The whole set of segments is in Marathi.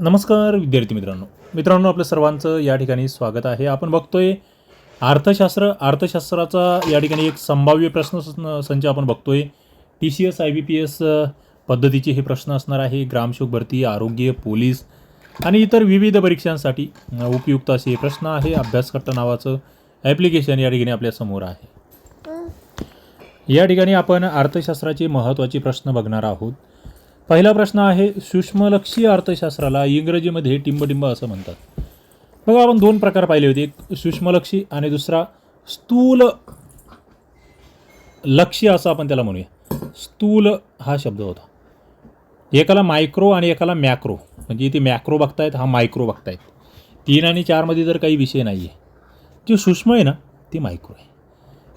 नमस्कार विद्यार्थी मित्रांनो. मित्रांनो आपल्या सर्वांचं या ठिकाणी स्वागत आहे. आपण बघतोय अर्थशास्त्र अर्थशास्त्राचा या ठिकाणी एक संभाव्य प्रश्न संच आपण बघतोय. T C S I B P S पद्धतीचे हे प्रश्न असणार आहे. ग्रामसेवक भरती आरोग्य पोलीस आणि इतर विविध परीक्षांसाठी उपयुक्त असे हे प्रश्न आहे. अभ्यासकट्टा नावाचं ॲप्लिकेशन या ठिकाणी आपल्यासमोर आहे. या ठिकाणी आपण अर्थशास्त्राचे महत्त्वाचे प्रश्न बघणार आहोत. पहिला प्रश्न आहे सूक्ष्मलक्षी अर्थशास्त्राला इंग्रजीमध्ये टिंबटिंब असं म्हणतात. बघा आपण दोन प्रकार पाहिले होते. एक सूक्ष्मलक्षी आणि दुसरा स्थूल लक्ष्य असं आपण त्याला म्हणूया. स्थूल हा शब्द होता. एकाला मायक्रो आणि एकाला मॅक्रो. म्हणजे इथे मॅक्रो बघतायत हा मायक्रो बघतायत. तीन आणि चारमध्ये जर काही विषय नाही आहे जी सूक्ष्म आहे ना ती मायक्रो आहे.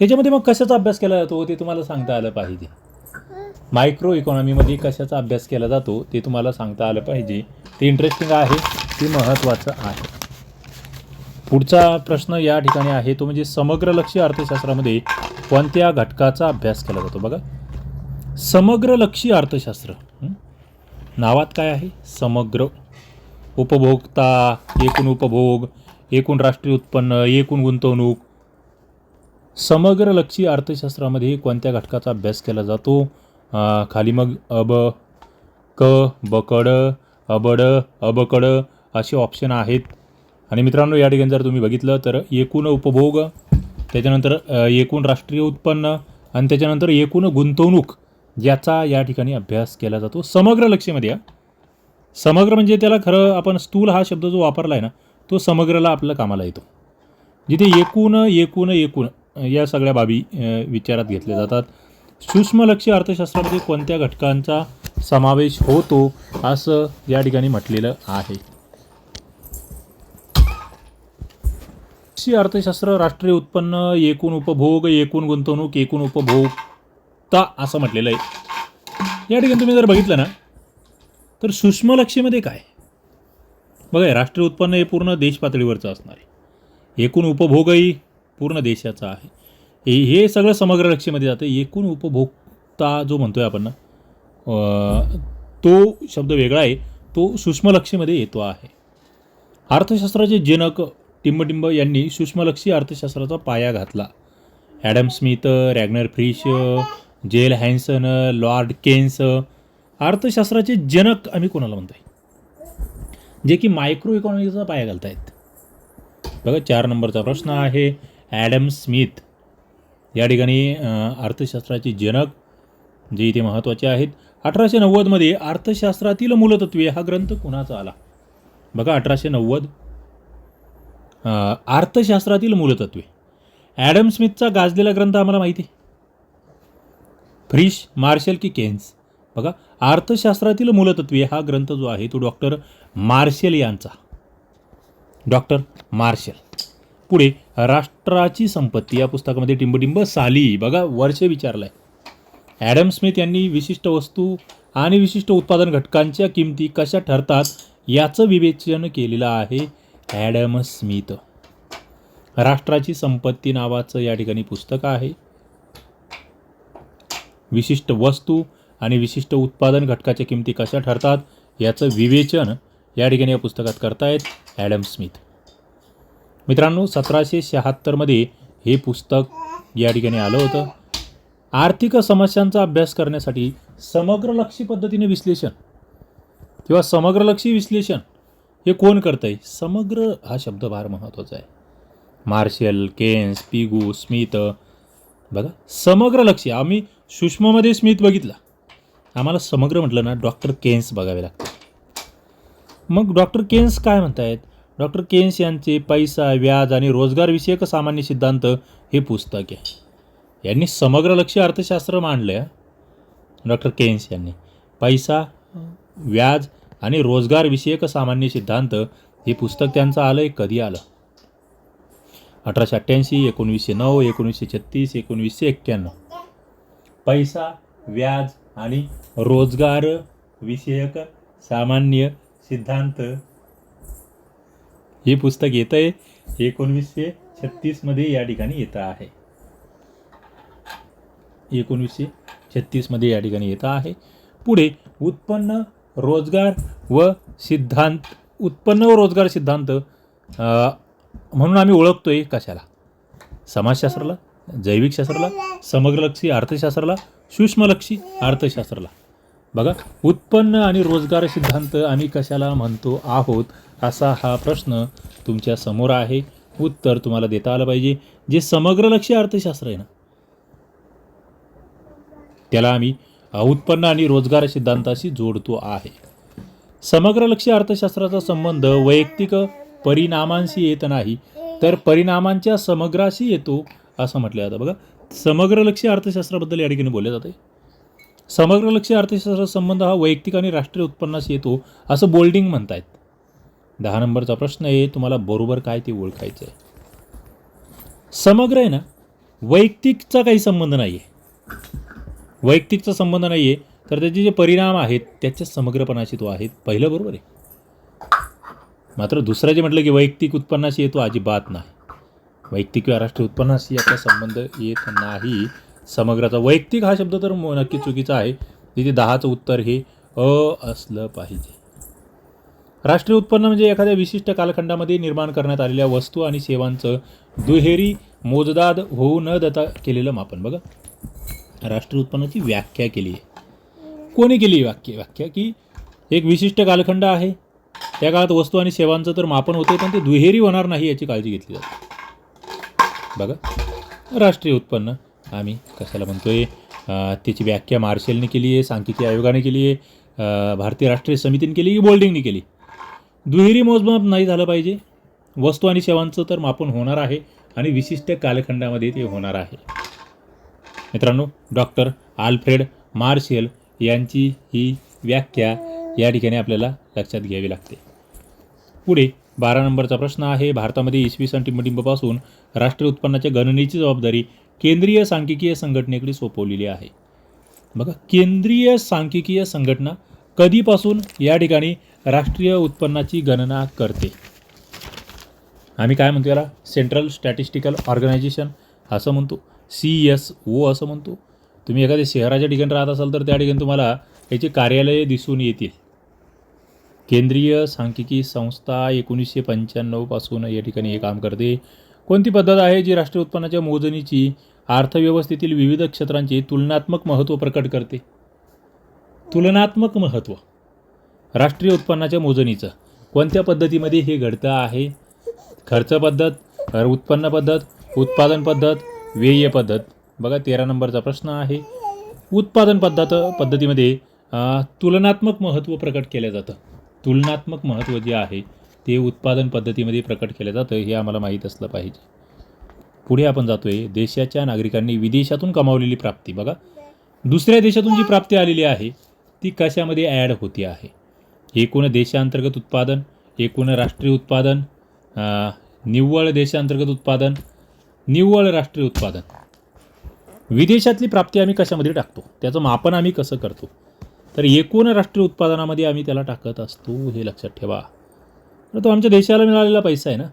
याच्यामध्ये मग कशाचा अभ्यास केला जातो? ते तुम्हाला सांगता आलं पाहिजे. मायक्रो इकॉनॉमीमध्ये कशाचा अभ्यास केला जातो ते तुम्हाला सांगता आलं पाहिजे. ते इंटरेस्टिंग आहे ते महत्त्वाचं आहे. पुढचा प्रश्न या ठिकाणी आहे तो म्हणजे समग्र लक्ष अर्थशास्त्रामध्ये कोणत्या घटकाचा अभ्यास केला जातो? बघा. समग्र लक्षी अर्थशास्त्र. नावात काय आहे? समग्र. उपभोक्ता एकूण उपभोग एकूण राष्ट्रीय उत्पन्न एकूण गुंतवणूक. समग्र लक्षी अर्थशास्त्रामध्ये कोणत्या घटकाचा अभ्यास केला जातो? खाली मग अब क बकड अबड अबकड असे ऑप्शन आहेत. आणि मित्रांनो या ठिकाणी जर तुम्ही बघितलं तर एकूण उपभोग त्याच्यानंतर एकूण राष्ट्रीय उत्पन्न आणि त्याच्यानंतर एकूण गुंतवणूक याचा या ठिकाणी अभ्यास केला जातो. समग्र लक्षमध्ये या समग्र म्हणजे त्याला खरं आपण स्थूल हा शब्द जो वापरला आहे ना तो समग्रला आपल्या कामाला येतो. जिथे एकूण एकूण एकूण या सगळ्या बाबी विचारात घेतल्या जातात. सूक्ष्मलक्षी अर्थशास्त्रामध्ये कोणत्या घटकांचा समावेश होतो असं या ठिकाणी म्हटलेलं आहे. अर्थशास्त्र राष्ट्रीय उत्पन्न एकूण उपभोग एकूण गुंतवणूक एकूण उपभोगता असं म्हटलेलं आहे. या ठिकाणी तुम्ही जर बघितलं ना तर सूक्ष्मलक्षीमध्ये काय? बघा राष्ट्रीय उत्पन्न हे पूर्ण देश पातळीवरचं असणार आहे. एकूण उपभोगही पूर्ण देशाचा आहे. हे हे सगळं समग्र लक्षीमध्ये जातं. एकूण उपभोक्ता जो म्हणतो आहे आपण ना तो शब्द वेगळा आहे. तो सूक्ष्मलक्षीमध्ये येतो आहे. अर्थशास्त्राचे जनक टिंबटिंब यांनी सूक्ष्मलक्षी अर्थशास्त्राचा पाया घातला. ॲडम स्मिथ रॅग्नर फ्रिश जेल हॅन्सन लॉर्ड केन्स अर्थशास्त्राचे जनक आम्ही कोणाला म्हणतोय? जे की मायक्रो इकॉनॉमीचा पाया आहेत बघा चार नंबरचा प्रश्न आहे. ॲडम स्मिथ या ठिकाणी अर्थशास्त्राचे जनक जे इथे महत्त्वाचे आहेत अठराशे नव्वदमध्ये अर्थशास्त्रातील मूलतत्वे हा ग्रंथ कुणाचा आला? बघा अठराशे नव्वद अर्थशास्त्रातील मूलतत्वे. ॲडम स्मिथचा गाजलेला ग्रंथ आम्हाला माहिती आहे. फ्रिश मार्शल की केन्स. बघा अर्थशास्त्रातील मूलतत्वे हा ग्रंथ जो आहे तो डॉक्टर मार्शल यांचा. Doctor Marshall. पुढे राष्ट्राची संपत्ती. या पुस्तकामध्ये टिंबटिंब साली. बघा वर्ष विचारलं आहे ॲडम स्मिथ यांनी विशिष्ट वस्तू आणि विशिष्ट उत्पादन घटकांच्या किमती कशा ठरतात याचं विवेचन केलेलं आहे ॲडम स्मिथ. राष्ट्राची संपत्ती नावाचं या ठिकाणी पुस्तक आहे. विशिष्ट वस्तू आणि विशिष्ट उत्पादन घटकाच्या किमती कशा ठरतात याचं विवेचन या ठिकाणी या पुस्तकात करतायत ॲडम स्मिथ. मित्रांनो सतराशे शहात्तरमध्ये हे पुस्तक या ठिकाणी आलं होतं. आर्थिक समस्यांचा अभ्यास करण्यासाठी समग्रलक्षी पद्धतीने विश्लेषण किंवा समग्रलक्षी विश्लेषण हे कोण करतं आहे समग्र हा शब्द फार महत्त्वाचा आहे. मार्शल केन्स पिगू स्मिथ बघा समग्र लक्ष. आम्ही सूक्ष्ममध्ये स्मिथ बघितला. आम्हाला समग्र म्हटलं ना डॉक्टर केन्स बघावे लागतात. मग डॉक्टर केन्स काय म्हणतायत? डॉक्टर केन्स यांचे पैसा व्याज आणि रोजगारविषयक सामान्य सिद्धांत हे पुस्तक आहे. यांनी समग्र लक्ष अर्थशास्त्र मांडलं आहे डॉक्टर केन्स यांनी. पैसा व्याज आणि रोजगारविषयक सामान्य सिद्धांत हे पुस्तक त्यांचं आलं आहे कधी आलं? अठराशे अठ्ठ्याऐंशी एकोणवीसशे नऊ एकोणीसशे छत्तीस एकोणवीसशे एक्क्याण्णव. पैसा व्याज आणि रोजगार विषयक सामान्य सिद्धांत हे पुस्तक येतं आहे एकोणवीसशे छत्तीसमध्ये या ठिकाणी येतं आहे. एकोणवीसशे छत्तीसमध्ये या ठिकाणी येतं आहे. पुढे उत्पन्न रोजगार व सिद्धांत उत्पन्न व रोजगार सिद्धांत म्हणून आम्ही ओळखतोय कशाला? समाजशास्त्राला जैविकशास्त्राला समग्रलक्षी अर्थशास्त्राला सूक्ष्मलक्षी अर्थशास्त्राला. बघा उत्पन्न आणि रोजगार सिद्धांत आम्ही कशाला म्हणतो आहोत? असा हा प्रश्न तुमच्यासमोर आहे. उत्तर तुम्हाला देता आलं पाहिजे. जे समग्र समग्रलक्षी अर्थशास्त्र आहे ना. त्याला आम्ही उत्पन्न आणि रोजगार सिद्धांताशी जोडतो आहे. समग्रलक्षी अर्थशास्त्राचा संबंध वैयक्तिक परिणामांशी येत नाही तर परिणामांच्या समग्राशी येतो असं म्हटलं जातं. बघा समग्रलक्षी अर्थशास्त्राबद्दल या ठिकाणी बोलले जाते समग्रलक्षी अर्थशास्त्राचा संबंध हा वैयक्तिक आणि राष्ट्रीय उत्पन्नाशी येतो असं बोल्डिंग म्हणतायत. दहा नंबरचा प्रश्न आहे तुम्हाला बरोबर काय ते ओळखायचं आहे समग्र आहे ना वैयक्तिकचा काही संबंध नाही आहे वैयक्तिकचा संबंध नाही आहे तर त्याचे जे परिणाम आहेत त्याच्या समग्रपणाशी तो आहे. पहिलं बरोबर आहे. मात्र दुसरं जे म्हटलं की वैयक्तिक उत्पन्नाशी येतो अजिबात नाही. वैयक्तिक किंवा राष्ट्रीय उत्पन्नाशी याचा संबंध येत नाही. समग्राचा वैयक्तिक हा शब्द तर नक्की चुकीचा आहे. तिथे दहाचं उत्तर हे अ असलं पाहिजे. राष्ट्रीय उत्पन्न म्हणजे एखाद्या विशिष्ट कालखंडामध्ये निर्माण करण्यात आलेल्या वस्तू आणि सेवांचं दुहेरी मोजदाद होऊ न देता केलेलं मापन. बघा राष्ट्रीय उत्पन्नाची व्याख्या केली आहे. कोणी केली वाक्य व्याख्या? व्याख्या की एक विशिष्ट कालखंड आहे. त्या काळात वस्तू आणि सेवांचं तर मापन होते पण ते दुहेरी होणार नाही याची काळजी घेतली जाते. बघा राष्ट्रीय उत्पन्न. आम्ही कशाला म्हणतोय? त्याची व्याख्या मार्शलने केली आहे सांख्यिकी आयोगाने केली आहे भारतीय राष्ट्रीय समितीने केली की बोल्डिंगने केली दुहेरी मोजमाप नाही झालं पाहिजे. वस्तू आणि सेवांचं तर मापन होणार आहे आणि विशिष्ट कालखंडामध्ये ते होणार आहे. मित्रांनो डॉक्टर आल्फ्रेड मार्शल यांची ही व्याख्या या ठिकाणी आपल्याला लक्षात घ्यावी लागते. पुढे बारा नंबरचा प्रश्न आहे. भारतामध्ये इसवी सन टिंबटिंबपासून राष्ट्रीय उत्पन्नाच्या गणनेची जबाबदारी केंद्रीय सांख्यिकीय संघटनेकडे सोपवलेली आहे. बघा केंद्रीय सांख्यिकीय संघटना कधीपासून या ठिकाणी राष्ट्रीय उत्पन्नाची गणना करते. आम्ही काय म्हणतो याला? सेंट्रल स्टॅटिस्टिकल ऑर्गनायझेशन असं म्हणतो. सी एस ओ असं म्हणतो. तुम्ही एखाद्या शहराच्या ठिकाणी राहत असाल तर त्या ठिकाणी तुम्हाला याची कार्यालये दिसून येतील. केंद्रीय सांख्यिकी संस्था एकोणीसशे पंच्याण्णवपासून या ठिकाणी हे काम करते. कोणती पद्धत आहे जी राष्ट्रीय उत्पन्नाच्या मोजणीची अर्थव्यवस्थेतील विविध क्षेत्रांचे तुलनात्मक महत्त्व प्रकट करते? तुलनात्मक महत्त्व राष्ट्रीय उत्पन्नाच्या मोजणीचं. कोणत्या पद्धतीमध्ये हे घडतं आहे? खर्च पद्धत उत्पन्न पद्धत उत्पादन पद्धत व्यय पद्धत. बघा तेरा नंबरचा प्रश्न आहे. उत्पादन पद्धत पद्धतीमध्ये तुलनात्मक महत्त्व प्रकट केलं जातं. तुलनात्मक महत्त्व जे आहे ते उत्पादन पद्धतीमध्ये प्रकट केलं जातं हे आम्हाला माहीत असलं पाहिजे. पुढे आपण जातोय देशाच्या नागरिकांनी विदेशातून कमावलेली प्राप्ती. बघा दुसऱ्या देशातून जी प्राप्ती आलेली आहे ती कशामध्ये ॲड होती आहे? एकूण देशांतर्गत उत्पादन एकूण राष्ट्रीय उत्पादन निव्वळ देशांतर्गत उत्पादन निव्वळ राष्ट्रीय उत्पादन. विदेशातली प्राप्ती आम्ही कशामध्ये टाकतो? त्याचं मापन आम्ही कसं करतो? तर एकूण राष्ट्रीय उत्पादनामध्ये आम्ही त्याला टाकत असतो हे लक्षात ठेवा. तर तो आमच्या देशाला मिळालेला पैसा आहे ना?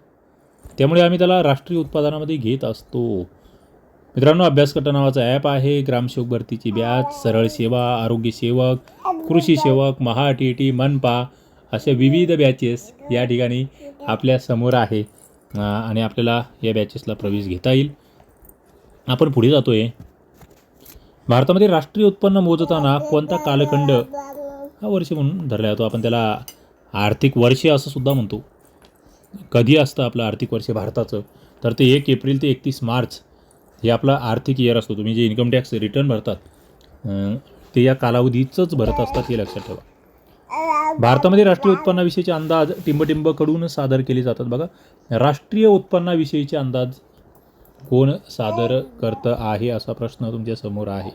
त्यामुळे आम्ही त्याला राष्ट्रीय उत्पादनामध्ये घेत असतो. मित्रांनो अभ्यासकट्टा नावाचा ॲप आहे. ग्रामसेवक भरतीची बॅच सरळ सेवा आरोग्य सेवक कृषी सेवक महा टी टी मनपा अशा विविध बॅचेस या ठिकाणी आपल्यासमोर आहे. आणि आपल्याला या बॅचेसला प्रवेश घेता येईल. आपण पुढे जातो आहे भारतामध्ये राष्ट्रीय उत्पन्न मोजताना कोणता कालखंड हा वर्ष म्हणून धरला जातो? आपण त्याला आर्थिक वर्ष असं सुद्धा म्हणतो. कधी असतं आपलं आर्थिक वर्ष भारताचं? तर ते एक एप्रिल ते एकतीस मार्च हे आपला आर्थिक इयर असतो. तुम्ही जे इन्कम टॅक्स रिटर्न भरतात ते या कालावधीचंच भरत असतात हे लक्षात ठेवा. भारतामध्ये राष्ट्रीय उत्पन्नाविषयीचे अंदाज टिंबटिंबकडून सादर केले जातात बघा. राष्ट्रीय उत्पन्नाविषयीचे अंदाज कोण सादर करतं आहे असा प्रश्न तुमच्यासमोर आहे.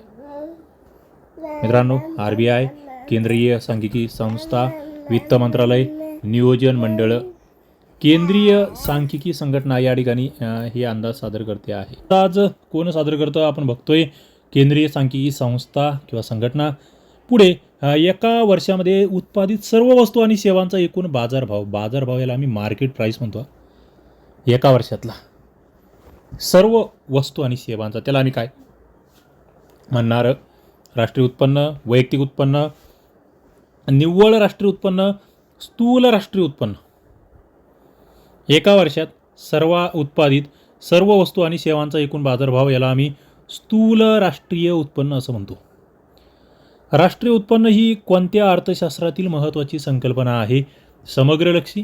मित्रांनो आर बी आय केंद्रीय सांख्यिकी संस्था वित्त मंत्रालय नियोजन मंडळ केंद्रीय सांख्यिकी संघटना या ठिकाणी हे अंदाज सादर करते आहे. आज कोण सादर करतं आपण बघतोय. केंद्रीय सांख्यिकी संस्था किंवा संघटना. पुढे एका वर्षामध्ये उत्पादित सर्व वस्तू आणि सेवांचा एकूण बाजारभाव बाजारभाव याला आम्ही मार्केट प्राईस म्हणतो. एका वर्षातला. सर्व वस्तू आणि सेवांचा त्याला आम्ही काय? म्हणणार राष्ट्रीय उत्पन्न वैयक्तिक उत्पन्न निव्वळ राष्ट्रीय उत्पन्न स्थूल राष्ट्रीय उत्पन्न. एका वर्षात सर्व उत्पादित सर्व वस्तू आणि सेवांचा एकूण बाजारभाव याला आम्ही स्थूल राष्ट्रीय उत्पन्न असं म्हणतो. राष्ट्रीय उत्पन्न ही कोणत्या अर्थशास्त्रातील महत्त्वाची संकल्पना आहे? समग्रलक्षी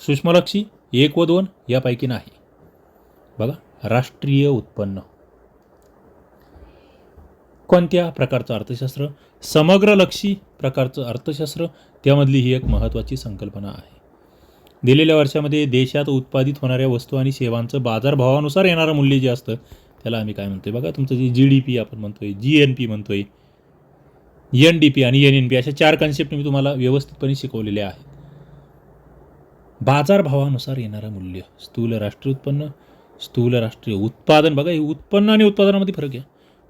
सूक्ष्मलक्षी एक व दोन यापैकी नाही. बघा राष्ट्रीय उत्पन्न. कोणत्या प्रकारचं अर्थशास्त्र? समग्रलक्षी प्रकारचं अर्थशास्त्र त्यामधली ही एक महत्त्वाची संकल्पना आहे. दिलेल्या वर्षामध्ये देशात उत्पादित होणाऱ्या वस्तू आणि सेवांचं बाजारभावानुसार येणारं मूल्य जे असतं त्याला आम्ही काय म्हणतोय? बघा तुमचं जे जी डी पी आपण म्हणतोय जी एन पी म्हणतोय एन डी पी आणि एन एन पी अशा चार कन्सेप्ट मी तुम्हाला व्यवस्थितपणे शिकवलेले आहेत. बाजारभावानुसार येणारं मूल्य स्थूल राष्ट्रीय उत्पन्न स्थूल राष्ट्रीय उत्पादन. बघा हे उत्पन्न आणि उत्पादनामध्ये फरक आहे.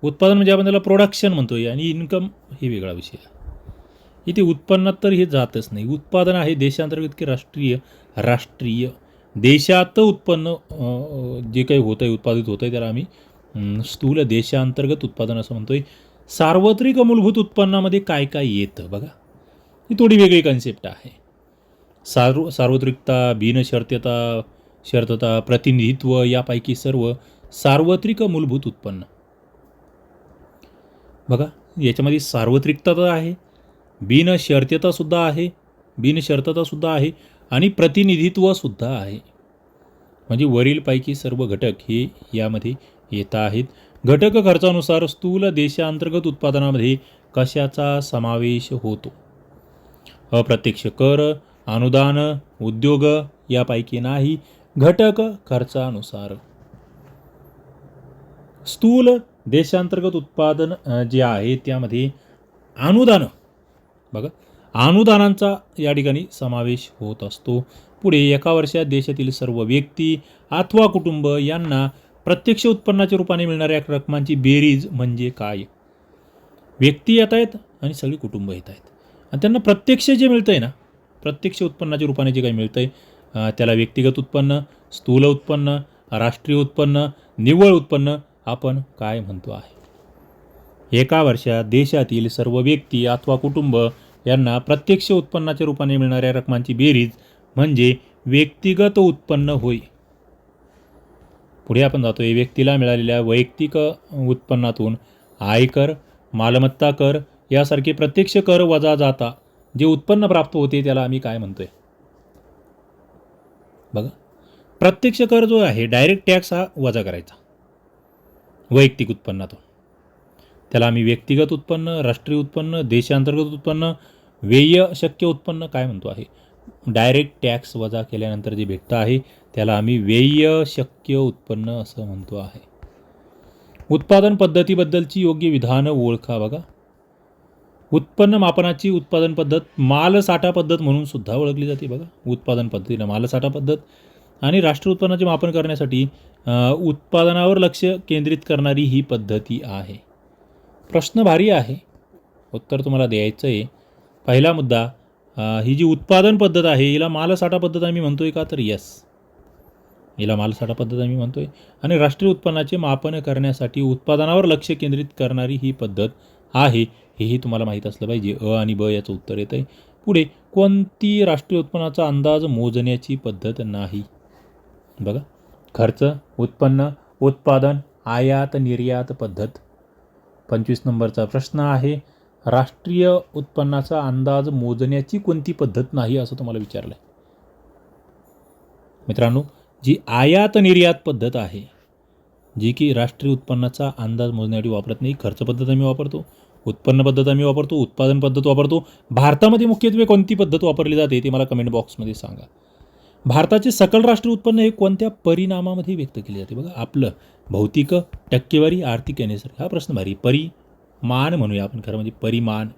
उत्पादन म्हणजे आपण त्याला प्रोडक्शन म्हणतोय आणि इन्कम हे वेगळा विषय आहे. इथे उत्पन्नात तर हे जातच नाही. उत्पादन आहे देशांतर्गत की राष्ट्रीय? राष्ट्रीय. देशात उत्पन्न जे काही होतं आहे उत्पादित होतं आहे त्याला आम्ही स्थूल देशांतर्गत उत्पादन असं म्हणतोय. सार्वत्रिक मूलभूत उत्पन्नामध्ये काय काय येतं बघा? ही थोडी वेगळी कन्सेप्ट आहे. सार्व सार्वत्रिकता बिनशर्त्यता शर्तता प्रतिनिधित्व यापैकी सर्व सार्वत्रिक मूलभूत उत्पन्न. बघा याच्यामध्ये सार्वत्रिकता तर आहे. बिनशर्त्यतासुद्धा आहे बिनशर्ततासुद्धा आहे आणि प्रतिनिधित्वसुद्धा आहे. म्हणजे वरीलपैकी सर्व घटक हे यामध्ये येत आहेत. घटक खर्चानुसार स्थूल देशांतर्गत उत्पादनामध्ये कशाचा समावेश होतो? अप्रत्यक्ष कर अनुदान उद्योग यापैकी नाही घटक खर्चानुसार. स्थूल देशांतर्गत उत्पादन जे आहे त्यामध्ये अनुदान बघा. अनुदानांचा या ठिकाणी समावेश होत असतो. पुढे एका वर्षात देशातील सर्व व्यक्ती अथवा कुटुंब यांना प्रत्यक्ष उत्पन्नाच्या रूपाने मिळणाऱ्या रकमांची बेरीज म्हणजे काय? व्यक्ती येत आहेत आणि सगळी कुटुंब येत आहेत. आणि त्यांना प्रत्यक्ष जे मिळतं आहे ना प्रत्यक्ष उत्पन्नाच्या रूपाने जे काही मिळतं आहे त्याला व्यक्तिगत उत्पन्न स्थूल उत्पन्न राष्ट्रीय उत्पन्न निव्वळ उत्पन्न आपण काय म्हणतो आहे? एका वर्षात देशातील सर्व व्यक्ती अथवा कुटुंब यांना प्रत्यक्ष उत्पन्नाच्या रूपाने मिळणाऱ्या रकमांची बेरीज म्हणजे व्यक्तिगत उत्पन्न होय. पुढे आपण जातोय व्यक्तीला मिळालेल्या वैयक्तिक उत्पन्नातून. आयकर मालमत्ता कर यासारखे प्रत्यक्ष कर वजा जाता. जे उत्पन्न प्राप्त होते त्याला आम्ही काय म्हणतोय? बघा. प्रत्यक्ष कर जो आहे डायरेक्ट टॅक्स हा वजा करायचा. वैयक्तिक उत्पन्नातून. त्याला आम्ही व्यक्तिगत उत्पन्न राष्ट्रीय उत्पन्न देशांतर्गत उत्पन्न व्यय शक्य उत्पन्न काय म्हणतो आहे? डायरेक्ट टॅक्स वजा केल्यानंतर जे भेटतं आहे त्याला आम्ही व्यय शक्य उत्पन्न असं म्हणतो आहे. उत्पादन पद्धतीबद्दलची योग्य विधानं ओळखा बघा. उत्पन्न मापनाची उत्पादन पद्धत मालसाठा पद्धत म्हणून सुद्धा ओळखली जाते बघा. उत्पादन पद्धतीनं मालसाठा पद्धत आणि राष्ट्रीय उत्पन्नाचे मापन करण्यासाठी उत्पादनावर लक्ष केंद्रित करणारी ही पद्धती आहे. प्रश्न भारी आहे. उत्तर तुम्हाला द्यायचं आहे पहिला मुद्दा ही जी उत्पादन पद्धत आहे हिला मालसाठा पद्धत आम्ही म्हणतो आहे का? तर यस हिला मालसाठा पद्धत आम्ही म्हणतो आहे आणि राष्ट्रीय उत्पन्नाचे मापन करण्यासाठी उत्पादनावर लक्ष केंद्रित करणारी ही पद्धत आहे हेही तुम्हाला माहीत असलं पाहिजे. अ आणि ब याचं उत्तर येतं आहे पुढे कोणती राष्ट्रीय उत्पन्नाचा अंदाज मोजण्याची पद्धत नाही? बघा. खर्च उत्पन्न उत्पादन आयात निर्यात पद्धत. पंचवीस नंबरचा प्रश्न आहे राष्ट्रीय उत्पन्नाचा अंदाज मोजण्याची कोणती पद्धत नाही असं तुम्हाला विचारलं आहे मित्रांनो जी आयात निर्यात पद्धत आहे जी की राष्ट्रीय उत्पन्नाचा अंदाज मोजण्यासाठी वापरत नाही खर्च पद्धत आम्ही वापरतो उत्पन्न पद्धत आम्ही वापरतो उत्पादन पद्धत वापरतो भारतामध्ये मुख्यत्वे कोणती पद्धत वापरली जाते ते मला कमेंट बॉक्समध्ये सांगा. भारताचे सकल राष्ट्रीय उत्पन्न हे कोणत्या परिणामामध्ये व्यक्त केले जाते? बघा आपलं भौतिक टक्केवारी आर्थिक आणि हा प्रश्न भारी. परिमान म्हणूया आपण खरं म्हणजे परिमाण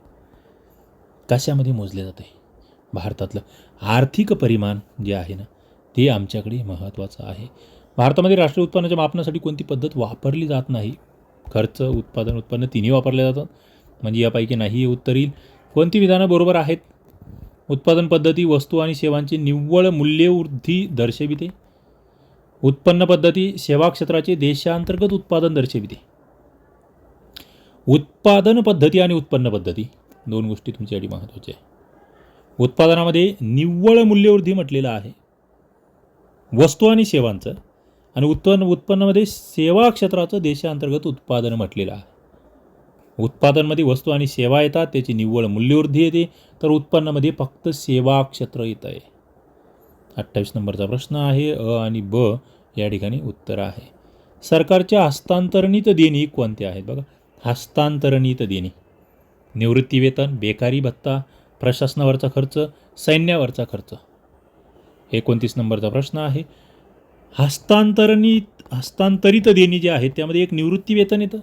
कशामध्ये मोजले जाते? भारतातलं आर्थिक परिमाण जे आहे ना ते आमच्याकडे महत्त्वाचं आहे. भारतामध्ये राष्ट्रीय उत्पन्नाच्या मापनासाठी कोणती पद्धत वापरली जात नाही? खर्च उत्पादन उत्पन्न तिन्ही वापरले जातात. म्हणजे यापैकी नाही हे उत्तर येईल. कोणती विधानं बरोबर आहेत? उत्पादन पद्धती वस्तू आणि सेवांची निव्वळ मूल्यवृद्धी दर्शविते. उत्पन्न पद्धती सेवा क्षेत्राचे देशांतर्गत उत्पादन दर्शविते. उत्पादन पद्धती आणि उत्पन्न पद्धती दोन गोष्टी तुमच्यासाठी महत्त्वाच्या आहे उत्पादनामध्ये निव्वळ मूल्यवृद्धी म्हटलेलं आहे. वस्तू आणि सेवांचं आणि उत्पन्न उत्पन्नामध्ये सेवा क्षेत्राचं देशांतर्गत उत्पादन म्हटलेलं आहे. उत्पादनमध्ये वस्तू आणि सेवा येतात त्याची निव्वळ मूल्यवृद्धी येते तर उत्पन्नामध्ये फक्त सेवा क्षेत्र येत आहे अठ्ठावीस नंबरचा प्रश्न आहे अ आणि ब या ठिकाणी उत्तर आहे. सरकारच्या हस्तांतरणित देणी कोणत्या आहेत? बघा हस्तांतरणित देणी. निवृत्तीवेतन बेकारी भत्ता प्रशासनावरचा खर्च सैन्यावरचा खर्च. एकोणतीस नंबरचा प्रश्न आहे. हस्तांतरणित हस्तांतरित देणी जे आहेत त्यामध्ये एक निवृत्तीवेतन येतं.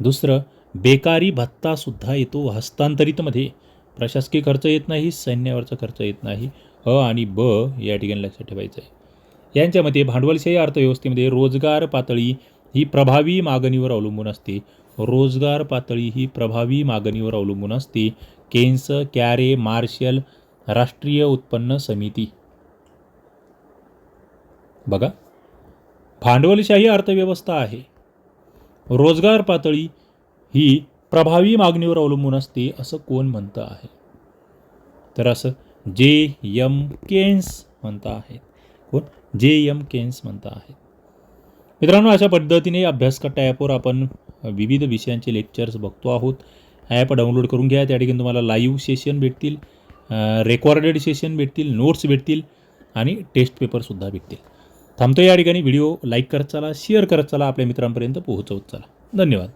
दुसरं बेकारी भत्तासुद्धा येतो हस्तांतरितमध्ये. प्रशासकीय खर्च येत नाही सैन्यावरचा खर्च येत नाही. अ आणि ब या ठिकाणी लक्षात ठेवायचं आहे यांच्यामध्ये भांडवलशाही अर्थव्यवस्थेमध्ये रोजगार पातळी ही प्रभावी मागणीवर अवलंबून असते. रोजगार पातळी ही प्रभावी मागणीवर अवलंबून असते. केन्स कॅरे मार्शल राष्ट्रीय उत्पन्न समिती. बघा. भांडवलशाही अर्थव्यवस्था आहे. रोजगार पातळी ही प्रभावी मागणीवर अवलंबून असते असं कोण म्हणतं आहे? तर असं जे यम केन्स म्हणता आहेत. कोण? जे यम केन्स म्हणता आहेत. मित्रांनो अशा पद्धतीने अभ्यासकट्टा ॲपवर आपण विविध विषयांचे लेक्चर्स बघतो आहोत. ॲप डाउनलोड करून घ्या. त्या ठिकाणी तुम्हाला लाईव्ह सेशन भेटतील रेकॉर्डेड सेशन भेटतील नोट्स भेटतील आणि टेस्ट पेपरसुद्धा भेटतील. थांबतो या ठिकाणी. व्हिडिओ लाईक करत चला शेअर करत चला. आपल्या मित्रांपर्यंत पोहोचवत चला. धन्यवाद.